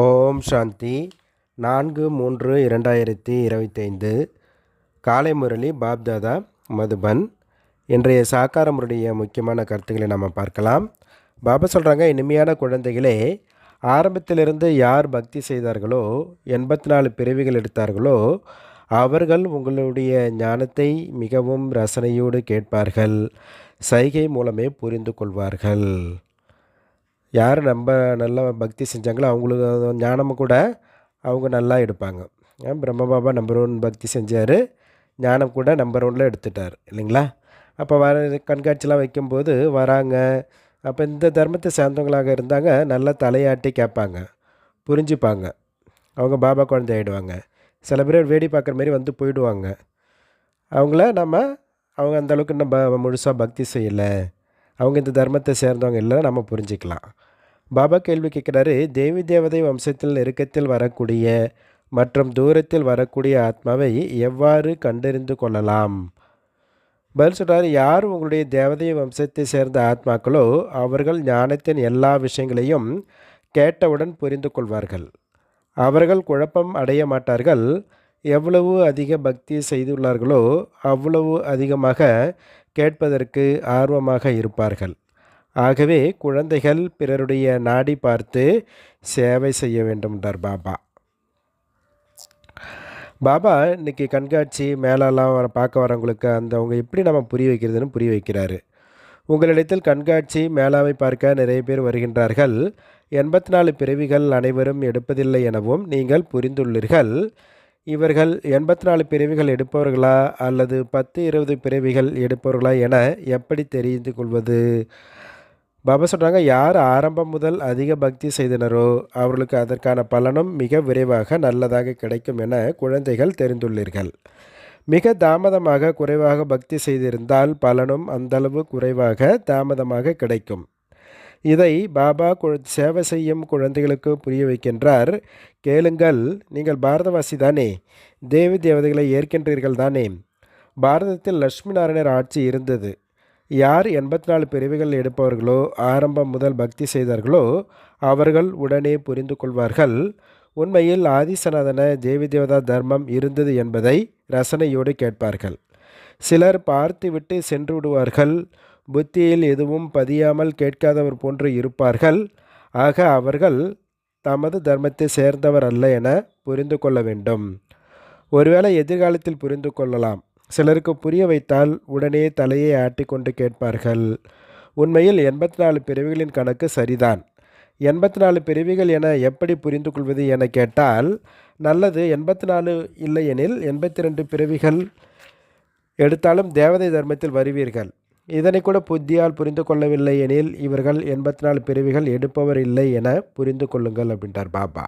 ஓம் சாந்தி. நான்கு மூன்று இரண்டாயிரத்தி இருபத்தைந்து. காலை முரளி பாப்தாதா மதுபன். இன்றைய சாக்காரமுடைய முக்கியமான கருத்துக்களை நம்ம பார்க்கலாம். பாபா சொல்கிறாங்க இனிமையான குழந்தைகளே ஆரம்பத்திலிருந்து யார் பக்தி செய்தார்களோ எண்பத்தி நாலு பிறவிகள் எடுத்தார்களோ அவர்கள் உங்களுடைய ஞானத்தை மிகவும் ரசனையோடு கேட்பார்கள். சைகை மூலமே புரிந்து கொள்வார்கள். யார் நம்ம நல்லா பக்தி செஞ்சாங்களோ அவங்களுக்கு ஞானமும் கூட அவங்க நல்லா எடுப்பாங்க. பிரம்மபாபா பிரம்ம பாபா நம்பர் ஒன் பக்தி செஞ்சார். ஞானம் கூட நம்பர் ஒன்னில் எடுத்துட்டார் இல்லைங்களா? அப்போ வர கண்காட்சிலாம் வைக்கும்போது வராங்க. அப்போ இந்த தர்மத்தை சேர்ந்தவங்களாக இருந்தாங்க நல்லா தலையாட்டி கேட்பாங்க புரிஞ்சுப்பாங்க. அவங்க பாபா குழந்தை ஆகிடுவாங்க சில பேர் வேடி பார்க்குற மாரி வந்து போயிடுவாங்க. அவங்கள நம்ம அவங்க அந்தளவுக்கு நம்ம முழுசாக பக்தி செய்யலை. அவங்க இந்த தர்மத்தை சேர்ந்தவங்க இல்லை நம்ம புரிஞ்சுக்கலாம். பாபா கேள்வி கேட்குறாரு தேவி தேவதை வம்சத்தில் நெருக்கத்தில் வரக்கூடிய மற்றும் தூரத்தில் வரக்கூடிய ஆத்மாவை எவ்வாறு கண்டறிந்து கொள்ளலாம்? பதில் சொல்கிறார் யார் உங்களுடைய தேவதை வம்சத்தை சேர்ந்த ஆத்மாக்களோ அவர்கள் ஞானத்தின் எல்லா விஷயங்களையும் கேட்டவுடன் புரிந்து கொள்வார்கள். அவர்கள் குழப்பம் அடைய மாட்டார்கள். எவ்வளவு அதிக பக்தி செய்துள்ளார்களோ அவ்வளவு அதிகமாக கேட்பதற்கு ஆர்வமாக இருப்பார்கள். ஆகவே குழந்தைகள் பிறருடைய நாடி பார்த்து சேவை செய்ய வேண்டும் என்றார் பாபா. பாபா இன்றைக்கி கண்காட்சி மேலெல்லாம் வர பார்க்க வரவங்களுக்கு அந்த அவங்க எப்படி நம்ம புரிய வைக்கிறதுன்னு புரிய வைக்கிறாரு. உங்களிடத்தில் கண்காட்சி மேலாவை பார்க்க நிறைய பேர் வருகின்றார்கள். எண்பத்தி நாலு பிறவிகள் அனைவரும் எடுப்பதில்லை எனவும் நீங்கள் புரிந்துள்ளீர்கள். இவர்கள் எண்பத்தி நாலு பிறவிகள் எடுப்பவர்களா அல்லது பத்து இருபது பிறவிகள் எடுப்பவர்களா என எப்படி தெரிந்து கொள்வது? பாபா சொல்கிறாங்க யார் ஆரம்பம் முதல் அதிக பக்தி செய்தனரோ அவர்களுக்கு அதற்கான பலனும் மிக விரைவாக நல்லதாக கிடைக்கும் என குழந்தைகள் தெரிந்துள்ளீர்கள். மிக தாமதமாக குறைவாக பக்தி செய்திருந்தால் பலனும் அந்தளவு குறைவாக தாமதமாக கிடைக்கும். இதை பாபா கு சேவை செய்யும் குழந்தைகளுக்கு புரிய வைக்கின்றார். கேளுங்கள் நீங்கள் பாரதவாசி தானே? தேவி தேவதைகளை ஏற்கின்றீர்கள் தானே? பாரதத்தில் லட்சுமி நாராயணர் ஆட்சி இருந்தது. யார் எண்பத்தி நாலு பிரிவுகள் எடுப்பவர்களோ ஆரம்பம் முதல் பக்தி செய்தார்களோ அவர்கள் உடனே புரிந்து கொள்வார்கள். உண்மையில் ஆதிசநாதன தேவி தர்மம் இருந்தது என்பதை ரசனையோடு கேட்பார்கள். சிலர் பார்த்துவிட்டு சென்று விடுவார்கள் புத்தியில் எதுவும் பதியாமல் கேட்காதவர் போன்று இருப்பார்கள். ஆக அவர்கள் தமது தர்மத்தை சேர்ந்தவர் அல்ல என புரிந்து கொள்ள வேண்டும். ஒருவேளை எதிர்காலத்தில் புரிந்து கொள்ளலாம். சிலருக்கு புரிய வைத்தால் உடனே தலையை ஆட்டிக்கொண்டு கேட்பார்கள். உண்மையில் எண்பத்தி நாலு பிறவிகளின் கணக்கு சரிதான். எண்பத்தி நாலு பிறவிகள் என எப்படி புரிந்து கொள்வது என கேட்டால் நல்லது எண்பத்தி நாலு இல்லையெனில் எண்பத்தி ரெண்டு பிறவிகள் எடுத்தாலும் தேவதை தர்மத்தில் வருவீர்கள். இதனை கூட புத்தியால் புரிந்து கொள்ளவில்லை எனில் இவர்கள் எண்பத்தி நாலு பிறவிகள் எடுப்பவர் இல்லை என புரிந்து கொள்ளுங்கள் அப்படின்றார் பாபா.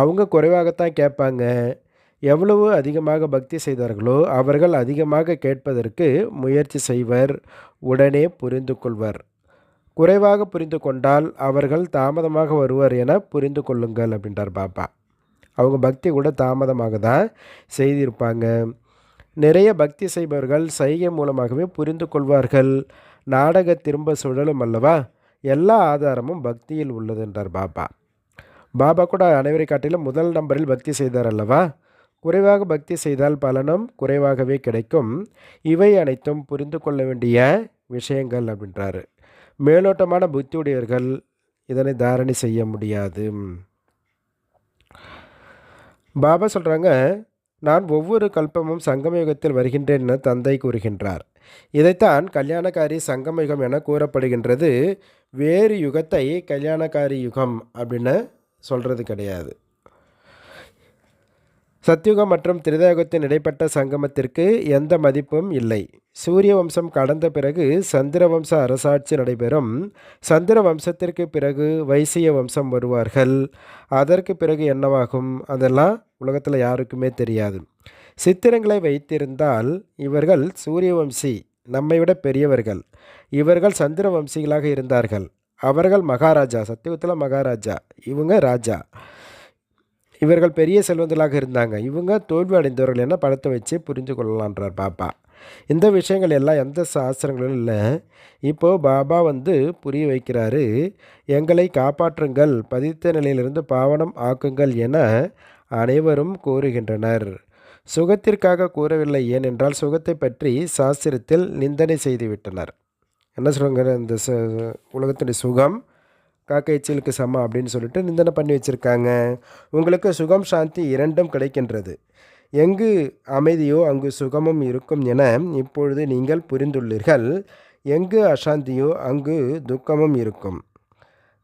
அவங்க குறைவாகத்தான் கேட்பாங்க. எவ்வளவு அதிகமாக பக்தி செய்தார்களோ அவர்கள் அதிகமாக கேட்பதற்கு முயற்சி செய்வர் உடனே புரிந்து கொள்வர். குறைவாக புரிந்து கொண்டால் அவர்கள் தாமதமாக வருவர் என புரிந்து கொள்ளுங்கள் அப்படின்றார் பாபா அவங்க பக்தி கூட தாமதமாக தான் செய்திருப்பாங்க. நிறைய பக்தி செய்பவர்கள் சைகை மூலமாகவே புரிந்து கொள்வார்கள். நாடக திரும்ப சுழலும் அல்லவா? எல்லா ஆதாரமும் பக்தியில் உள்ளது என்றார் பாபா பாபா கூட அனைவரை காட்டிலும் முதல் நம்பரில் பக்தி செய்தார் அல்லவா? குறைவாக பக்தி செய்தால் பலனும் குறைவாகவே கிடைக்கும். இவை அனைத்தும் புரிந்து கொள்ள வேண்டிய விஷயங்கள் அப்படின்றாரு. மேலோட்டமான புத்தியுடையவர்கள் இதனை தாரணை செய்ய முடியாது. பாபா சொல்கிறாங்க நான் ஒவ்வொரு கல்பமும் சங்கமயுகத்தில் வருகின்றேன் என தந்தை கூறுகின்றார். இதைத்தான் கல்யாணக்காரி சங்கமயுகம் என கூறப்படுகின்றது. வேறு யுகத்தை கல்யாணக்காரி யுகம் அப்படின்னு சொல்கிறது கிடையாது. சத்யுகம் மற்றும் திரிதயுகத்தின் இடைப்பட்ட சங்கமத்திற்கு எந்த மதிப்பும் இல்லை. சூரிய வம்சம் கடந்த பிறகு சந்திர வம்ச அரசாட்சி நடைபெறும். சந்திர வம்சத்திற்கு பிறகு வைசிய வம்சம் வருவார்கள். அதற்கு பிறகு என்னவாகும்? அதெல்லாம் உலகத்தில் யாருக்குமே தெரியாது. சித்திரங்களை வைத்திருந்தால் இவர்கள் சூரிய வம்சி நம்மை விட பெரியவர்கள். இவர்கள் சந்திர வம்சிகளாக இருந்தார்கள். அவர்கள் மகாராஜா சத்தியுகத்தில் மகாராஜா இவங்க ராஜா. இவர்கள் பெரிய செல்வந்தர்களாக இருந்தாங்க. இவங்க தோல்வி அடைந்தவர்கள் என படத்தை வச்சு புரிந்து கொள்ளலான்றார் பாப்பா. இந்த விஷயங்கள் எல்லாம் எந்த சாஸ்திரங்களும் இல்லை. இப்போது பாபா வந்து புரிய வைக்கிறாரு எங்களை காப்பாற்றுங்கள் பதித்த நிலையிலிருந்து பாவனம் ஆக்குங்கள் என அனைவரும் கூறுகின்றனர். சுகத்திற்காக கூறவில்லை ஏனென்றால் சுகத்தை பற்றி சாஸ்திரத்தில் நிந்தனை செய்துவிட்டனர். என்ன சொல்லுங்க இந்த ச உலகத்துடைய சுகம்? காக்கைச்சலுக்கு சமம் அப்படின்னு சொல்லிட்டு நிந்தனை பண்ணி வச்சுருக்காங்க. உங்களுக்கு சுகம் சாந்தி இரண்டும் கிடைக்கின்றது. எங்கு அமைதியோ அங்கு சுகமும் இருக்கும் என இப்பொழுது நீங்கள் புரிந்துள்ளீர்கள். எங்கு அசாந்தியோ அங்கு துக்கமும் இருக்கும்.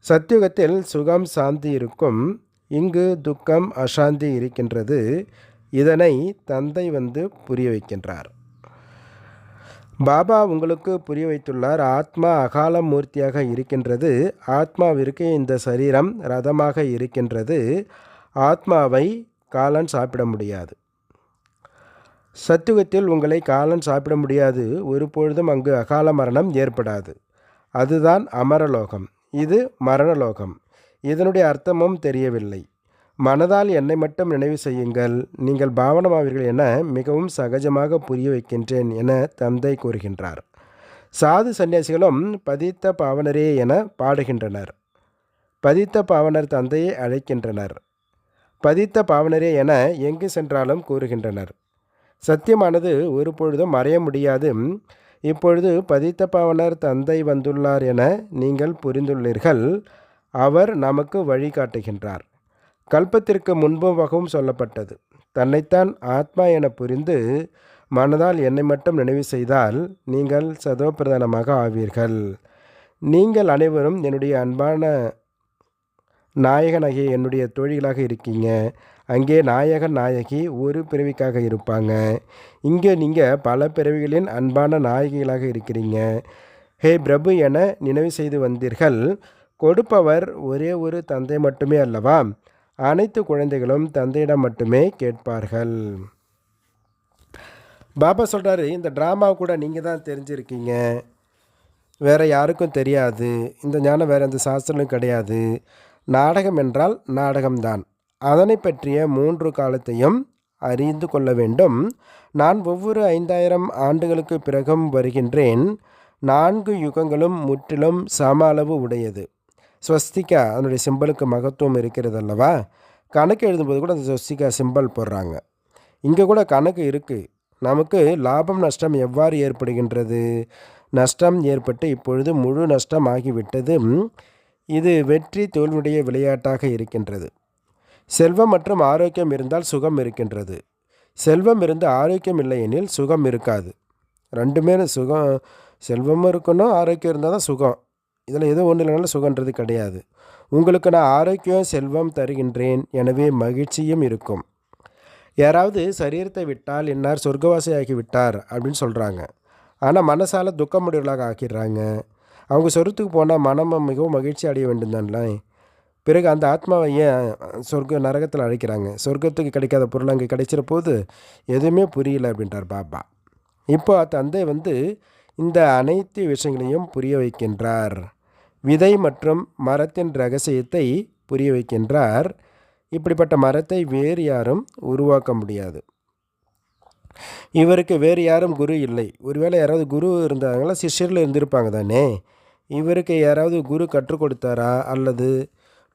சத்தியுகத்தில் சுகம் சாந்தி இருக்கும். இங்கு துக்கம் அசாந்தி இருக்கின்றது. இதனை தந்தை வந்து புரிய வைக்கின்றார். பாபா உங்களுக்கு புரிய வைத்துள்ளார் ஆத்மா அகால மூர்த்தியாக இருக்கின்றது ஆத்மாவிற்கு இந்த சரீரம் ரதமாக இருக்கின்றது ஆத்மாவை காலன் சாப்பிட முடியாது. சத்துவத்தில் உங்களை காலன் சாப்பிட முடியாது ஒரு பொழுதும் அங்கு அகால மரணம் ஏற்படாது. அதுதான் அமரலோகம். இது மரணலோகம். இதனுடைய அர்த்தமும் தெரியவில்லை. மனதால் என்னை மட்டும் நினைவு செய்யுங்கள். நீங்கள் பாவனமாவீர்கள் என மிகவும் சகஜமாக புரிய வைக்கின்றேன் என தந்தை கூறுகின்றார். சாது சன்னியாசிகளும் பதித்த பாவனரே என பாடுகின்றனர். பதித்த பாவனர் தந்தையை அழைக்கின்றனர். பதித்த பாவனரே என எங்கு சென்றாலும் கூறுகின்றனர். சத்தியமானது ஒரு பொழுதும் மறைய முடியாது. இப்பொழுது பதித்த பாவனர் தந்தை வந்துள்ளார் என நீங்கள் புரிந்துள்ளீர்கள். அவர் நமக்கு வழிகாட்டுகின்றார். கல்பத்திற்கு முன்பாகவும் சொல்லப்பட்டது. தன்னைத்தான் ஆத்மா என புரிந்து மனதால் என்னை மட்டும் நினைவு செய்தால் நீங்கள் சதோபிரதானமாக ஆவீர்கள். நீங்கள் அனைவரும் என்னுடைய அன்பான நாயகனாகிய என்னுடைய தோழிகளாக இருக்கீங்க. அங்கே நாயகன் நாயகி ஒரு பிறவிக்காக இருப்பாங்க. இங்கே நீங்கள் பல பிறவிகளின் அன்பான நாயகிகளாக இருக்கிறீங்க. ஹே பிரபு என நினைவு செய்து வந்தீர்கள். கொடுப்பவர் ஒரே ஒரு தந்தை மட்டுமே அல்லவா? அனைத்து குழந்தைகளும் தந்தையிடம் மட்டுமே கேட்பார்கள். பாபா சொல்கிறாரு இந்த ட்ராமா கூட நீங்கள் தான் தெரிஞ்சிருக்கீங்க. வேறு யாருக்கும் தெரியாது. இந்த ஞானம் வேறு எந்த சாஸ்திரமும் கிடையாது. நாடகம் என்றால் நாடகம்தான். அதனை பற்றிய மூன்று காலத்தையும் அறிந்து கொள்ள வேண்டும். நான் ஒவ்வொரு ஐந்தாயிரம் ஆண்டுகளுக்கு பிறகும் வருகின்றேன். நான்கு யுகங்களும் முற்றிலும் சம அளவு உடையது. ஸ்வஸ்திகா அதனுடைய சிம்பலுக்கு மகத்துவம் இருக்கிறது அல்லவா கணக்கு எழுதும்போது கூட அந்த ஸ்வஸ்திகா சிம்பல் போடுறாங்க. இங்கே கூட கணக்கு இருக்குது நமக்கு லாபம் நஷ்டம் எவ்வாறு ஏற்படுகின்றது? நஷ்டம் ஏற்பட்டு இப்பொழுது முழு நஷ்டம் ஆகிவிட்டது. இது வெற்றி தோல்வியுடைய விளையாட்டாக இருக்கின்றது. செல்வம் மற்றும் ஆரோக்கியம் இருந்தால் சுகம் இருக்கின்றது. செல்வம் இருந்து ஆரோக்கியம் இல்லை எனில் சுகம் இருக்காது. ரெண்டுமே சுகம் செல்வமும் இருக்கணும் ஆரோக்கியம் இருந்தால் தான் சுகம். இதில் எதுவும் ஒன்று இல்லைனாலும் சுகன்றது கிடையாது. உங்களுக்கு நான் ஆரோக்கியம் செல்வம் தருகின்றேன். எனவே மகிழ்ச்சியும் இருக்கும். யாராவது சரீரத்தை விட்டால் என்னார் சொர்க்கவாசியாகி விட்டார் அப்படின்னு சொல்கிறாங்க ஆனால் மனசால் துக்கமுடையவர்களாக ஆக்கிடுறாங்க. அவங்க சொர்க்கத்துக்கு போனால் மனம் மிகவும் மகிழ்ச்சி அடைய வேண்டும் தான்ல பிறகு அந்த ஆத்மாவை ஏன் சொர்க்க நரகத்தில் அழைக்கிறாங்க? சொர்க்கத்துக்கு கிடைக்காத பொருள் அங்கே கிடைச்சிற போது எதுவுமே புரியல அப்படின்றார் பாபா. இப்போ தந்தை வந்து இந்த அனைத்து விஷயங்களையும் புரிய வைக்கின்றார். விதை மற்றும் மரத்தின் ரகசியத்தை புரிய வைக்கின்றார். இப்படிப்பட்ட மரத்தை வேறு யாரும் உருவாக்க முடியாது. இவருக்கு வேறு யாரும் குரு இல்லை. ஒருவேளை யாராவது குரு இருந்தாங்களா? சிஷ்யரில் இருந்திருப்பாங்க தானே? இவருக்கு யாராவது குரு கற்றுக் கொடுத்தாரா? அல்லது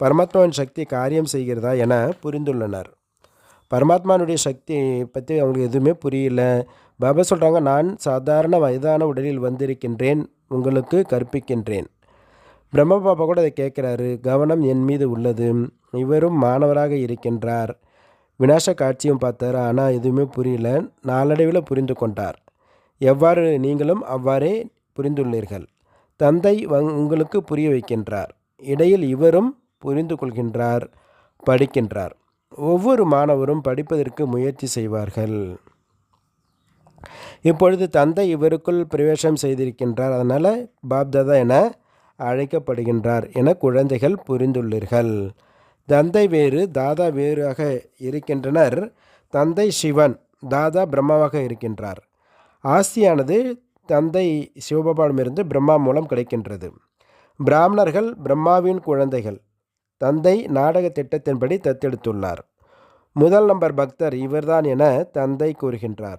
பரமாத்மாவின் சக்தி காரியம் செய்கிறதா என புரிந்துள்ளனர். பரமாத்மானுடைய சக்தி பற்றி அவங்களுக்கு எதுவுமே புரியல. பாபா சொல்கிறாங்க நான் சாதாரண வயதான உடலில் வந்திருக்கின்றேன் உங்களுக்கு கற்பிக்கின்றேன். பிரம்மபாபா கூட அதை கேட்குறாரு கவனம் என் மீது உள்ளது. இவரும் மாணவராக இருக்கின்றார். வினாச காட்சியும் பார்த்தார் ஆனால் எதுவுமே புரியல. நாளடைவில் புரிந்து கொண்டார். எவ்வாறு நீங்களும் அவ்வாறே புரிந்துள்ளீர்கள். தந்தை உங்களுக்கு புரிய வைக்கின்றார். இடையில் இவரும் புரிந்து கொள்கின்றார் படிக்கின்றார். ஒவ்வொரு மாணவரும் படிப்பதற்கு முயற்சி செய்வார்கள். இப்பொழுது தந்தை இவருக்குள் பிரவேசம் செய்திருக்கின்றார். அதனால் பாப்தாதா என அழைக்கப்படுகின்றார் என குழந்தைகள் புரிந்துள்ளீர்கள். தந்தை வேறு தாதா வேறாக இருக்கின்றனர். தந்தை சிவன் தாதா பிரம்மாவாக இருக்கின்றார். ஆஸ்தியானது தந்தை சிவபாபாவிடமிருந்து பிரம்மா மூலம் கிடைக்கின்றது. பிராமணர்கள் பிரம்மாவின் குழந்தைகள். தந்தை நாடக திட்டத்தின்படி தத்தெடுத்துள்ளார். முதல் நம்பர் பக்தர் இவர்தான் என தந்தை கூறுகின்றார்.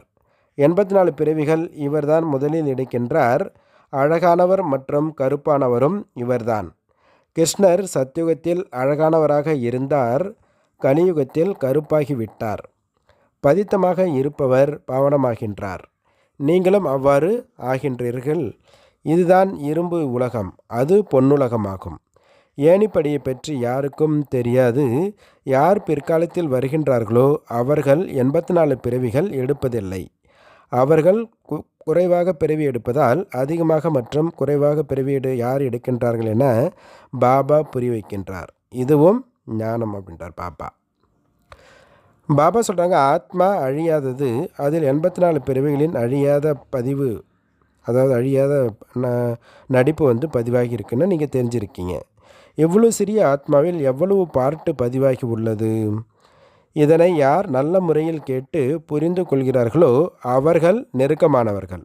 எண்பத்தி நாலு பிறவிகள் இவர்தான் முதலில் எடுக்கின்றார் அழகானவர் மற்றும் கருப்பானவரும் இவர்தான். கிருஷ்ணர் சத்யுகத்தில் அழகானவராக இருந்தார் கலியுகத்தில் கருப்பாகி விட்டார் பதித்தமாக இருப்பவர் பாவனமாகின்றார். நீங்களும் அவ்வாறு ஆகின்றீர்கள். இதுதான் இரும்பு உலகம் அது பொன்னுலகமாகும். ஏணிப்படியை பற்றி யாருக்கும் தெரியாது. யார் பிற்காலத்தில் வருகின்றார்களோ அவர்கள் எண்பத்தி நாலு பிறவிகள் எடுப்பதில்லை. அவர்கள் கு குறைவாக பிறவி எடுப்பதால் அதிகமாக மற்றும் குறைவாக பிறவி எடு யார் எடுக்கின்றார்கள் என பாபா புரி வைக்கின்றார். இதுவும் ஞானம் அப்படின்றார் பாபா. பாபா சொல்கிறாங்க ஆத்மா அழியாதது அதில் எண்பத்தி நாலு பிறவிகளின் அழியாத பதிவு அதாவது அழியாத ந நடிப்பு வந்து பதிவாகி இருக்குன்னு நீங்கள் தெரிஞ்சிருக்கீங்க. எவ்வளோ சிறிய ஆத்மாவில் எவ்வளவு பாட்டு பதிவாகி உள்ளது? இதனை யார் நல்ல முறையில் கேட்டு புரிந்து கொள்கிறார்களோ அவர்கள் நெருக்கமானவர்கள்.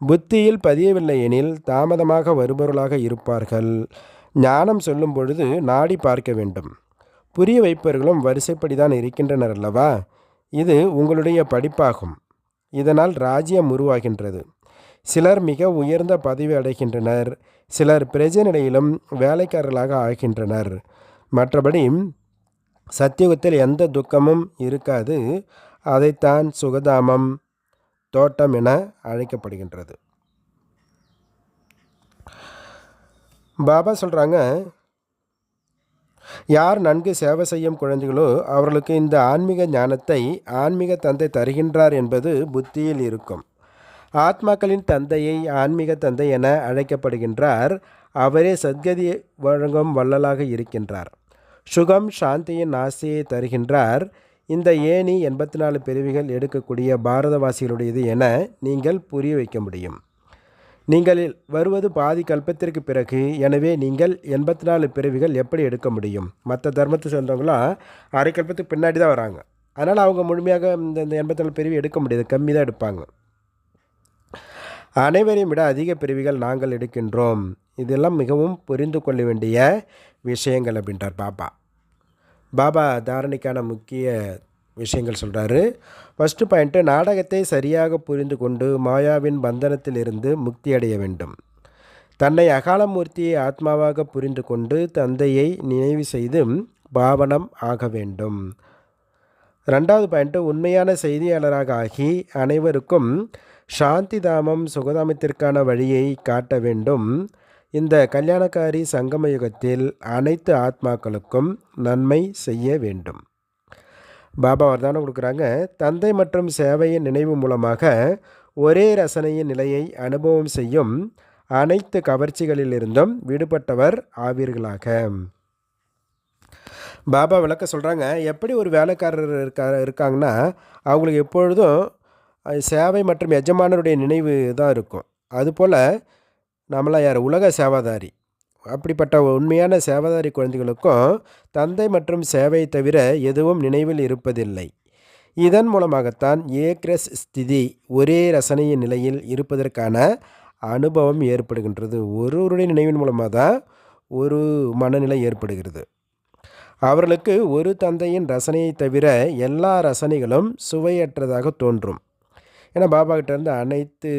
புத்தியில் பதியவில்லை எனில் தாமதமாக வருபவர்களாக இருப்பார்கள். ஞானம் சொல்லும் பொழுது நாடி பார்க்க வேண்டும். புரிய வைப்பவர்களும் வரிசைப்படி தான் இருக்கின்றனர் அல்லவா? இது உங்களுடைய படிப்பாகும். இதனால் ராஜ்யம் உருவாகின்றது. சிலர் மிக உயர்ந்த பதவி அடைகின்றனர். சிலர் பிரஜனிடையிலும் வேலைக்காரர்களாக ஆகின்றனர். மற்றபடி சத்தியுகத்தில் எந்த துக்கமும் இருக்காது. அதைத்தான் சுகதாமம் தோட்டம் என அழைக்கப்படுகின்றது. பாபா சொல்கிறாங்க யார் நன்கு சேவை செய்யும் குழந்தைகளோ அவர்களுக்கு இந்த ஆன்மீக ஞானத்தை ஆன்மீக தந்தை தருகின்றார் என்பது புத்தியில் இருக்கும். ஆத்மாக்களின் தந்தையை ஆன்மீக தந்தை என அழைக்கப்படுகின்றார். அவரே சத்கதி வழங்கும் வள்ளலாக இருக்கின்றார். சுகம் சாந்தியின் ஆசையை தருகின்றார். இந்த ஏணி எண்பத்தி நாலு பிரிவுகள் எடுக்கக்கூடிய பாரதவாசிகளுடையது என நீங்கள் புரிய வைக்க முடியும். நீங்கள் வருவது பாதி கல்பத்திற்கு பிறகு எனவே நீங்கள் எண்பத்தி நாலு பிறவிகள் எப்படி எடுக்க முடியும்? மற்ற தர்மத்தை சேர்ந்தவங்களாம் அரை கல்பத்துக்கு பின்னாடி தான் வராங்க. அதனால் அவங்க முழுமையாக இந்த இந்த எண்பத்தி நாலு பிரிவு எடுக்க முடியாது. கம்மி தான் எடுப்பாங்க. அனைவரையும் விட அதிக பிரிவுகள் நாங்கள் எடுக்கின்றோம். இதெல்லாம் மிகவும் புரிந்து கொள்ள வேண்டிய விஷயங்கள் அப்படின்றார் பாபா. பாபா தாரணைக்கான முக்கிய விஷயங்கள் சொல்கிறாரு ஃபஸ்ட்டு பாயிண்ட்டு நாடகத்தை சரியாக புரிந்து கொண்டு மாயாவின் பந்தனத்திலிருந்து முக்தி அடைய வேண்டும். தன்னை அகாலமூர்த்தியை ஆத்மாவாக புரிந்து கொண்டு தந்தையை நினைவு செய்து பாவனம் ஆக வேண்டும். ரெண்டாவது பாயிண்ட்டு உண்மையான செய்தியாளராக ஆகி அனைவருக்கும் சாந்தி தாமம் சுகதாமத்திற்கான வழியை காட்ட வேண்டும். இந்த கல்யாணக்காரி சங்கம யுகத்தில் அனைத்து ஆத்மாக்களுக்கும் நன்மை செய்ய வேண்டும். பாபா வரதானம் கொடுக்குறாங்க. தந்தை மற்றும் சேவையின் நினைவு மூலமாக ஒரே ரசனையின் நிலையை அனுபவம் செய்யும் அனைத்து கவர்ச்சிகளிலிருந்தும் விடுபட்டவர் ஆவீர்களாக. பாபா விளக்க சொல்கிறாங்க எப்படி ஒரு வேலைக்காரர் இருக்கா இருக்காங்கன்னா அவங்களுக்கு எப்பொழுதும் சேவை மற்றும் எஜமானருடைய நினைவு தான் இருக்கும். அதுபோல் நம்மளாம் யார்? உலக சேவாதாரி. அப்படிப்பட்ட உண்மையான சேவாதாரி குழந்தைகளுக்கும் தந்தை மற்றும் சேவையை தவிர எதுவும் நினைவில் இருப்பதில்லை. இதன் மூலமாகத்தான் ஏக்ரஸ் ஸ்திதி ஒரே ரசனையின் நிலையில் இருப்பதற்கான அனுபவம் ஏற்படுகின்றது. ஒருவருடைய நினைவின் மூலமாக தான் ஒரு மனநிலை ஏற்படுகிறது. அவர்களுக்கு ஒரு தந்தையின் ரசனையை தவிர எல்லா ரசனைகளும் சுவையற்றதாக தோன்றும். ஏன்னா பாபா கிட்டேருந்து அனைத்து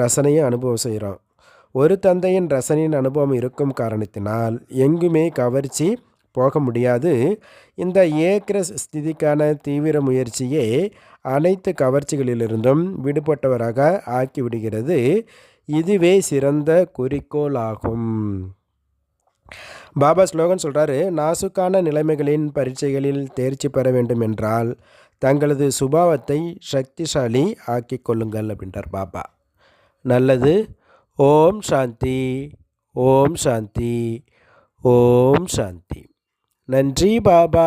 ரசனையும் அனுபவம் செய்கிறோம் ஒரு தந்தையின் ரசனையின் அனுபவம் இருக்கும் காரணத்தினால் எங்குமே கவர்ச்சி போக முடியாது. இந்த ஏக்கிர ஸ்திதிக்கான தீவிர முயற்சியே அனைத்து கவர்ச்சிகளிலிருந்தும் விடுபட்டவராக ஆக்கிவிடுகிறது. இதுவே சிறந்த குறிக்கோள் ஆகும் பாபா ஸ்லோகன் சொல்கிறாரு நாசுக்கான நிலைமைகளின் பரீட்சைகளில் தேர்ச்சி பெற வேண்டும் என்றால் தங்களது சுபாவத்தை சக்திசாலி ஆக்கி கொள்ளுங்கள் அப்படின்றார் பாபா. நல்லது. ஓம் சாந்தி. ஓம் சாந்தி. ஓம் சாந்தி. நன்றி பாபா.